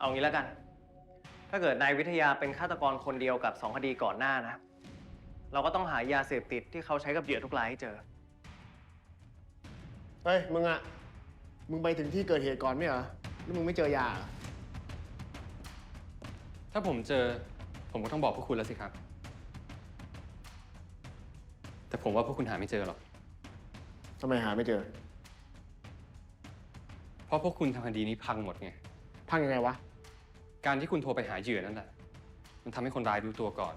เอางี้แล้วกัน ถ้าเกิดนายวิทยาเป็นฆาตกรคนเดียวกับสองคดีก่อนหน้านะ เราก็ต้องหายาเสพติดที่เขาใช้กับเหยื่อทุกรายให้เจอ เฮ้ย มึงอะมึงไปถึงที่เกิดเหตุก่อนไม่เหรอแล้วมึงไม่เจอยาเหรอถ้าผมเจอ ผมก็ต้องบอกพวกคุณแล้วสิครับ แต่ผมว่าพวกคุณหาไม่เจอหรอก ทำไมหาไม่เจอ เพราะพวกคุณทำคดีนี้พังหมดไง พังยังไงวะ การที่คุณโทรไปหาเหยื่อนั่นแหละ มันทำให้คนร้ายรู้ตัวก่อน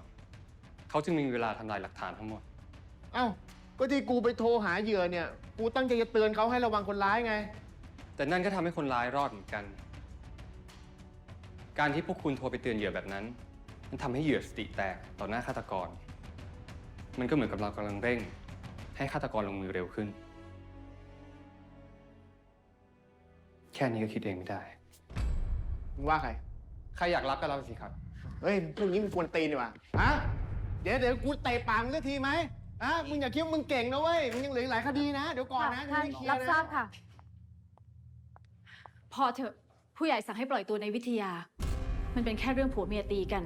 เขาจึงมีเวลาทำลายหลักฐานทั้งหมด เอ้า ก็ที่กูไปโทรหาเหยื่อเนี่ย กูตั้งใจจะเตือนเขาให้ระวังคนร้ายไง แต่นั่นก็ทำให้คนร้ายรอดเหมือนกัน การที่พวกคุณโทรไปเตือนเหยื่อแบบนั้น มันทำให้เหยื่อสติแตกต่อหน้าฆาตกร มันก็เหมือนกับเรากำลังเร่ง ให้ฆาตกรลงมือเร็วขึ้น แค่นี้ก็คิดเองไม่ได้ มึงว่าใคร ใครอยากรับก็รับสิครับ เฮ้ยพวกนี้มึงกวนตีนดีกว่าฮะเดี๋ยวเดี๋ยวกูเตะปากมึงสักทีไหมฮะมึงอย่าคิดว่ามึงเก่งนะเว้ย มึงยังเหลืออีกหลายคดีนะ เดี๋ยวก่อนนะท่านยังไม่เคลียรับนะ ทราบค่ะ พอเถอะ ผู้ใหญ่สั่งให้ปล่อยตัวในวิทยา มันเป็นแค่เรื่องผัวเมียตีกัน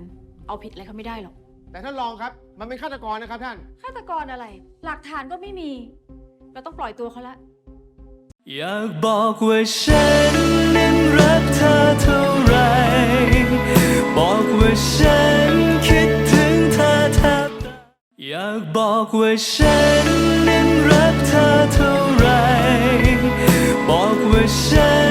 เอาผิดอะไรเขาไม่ได้หรอกแต่ท่านรองครับ มันเป็นฆาตกรนะครับท่าน ฆาตกรอะไร หลักฐานก็ไม่มี เราต้องปล่อยตัวเขาละ อยากบอกว่าฉันนั้นรัก อยากบอกว่าฉันนั้นรักเธอเท่าไร บอกว่าฉัน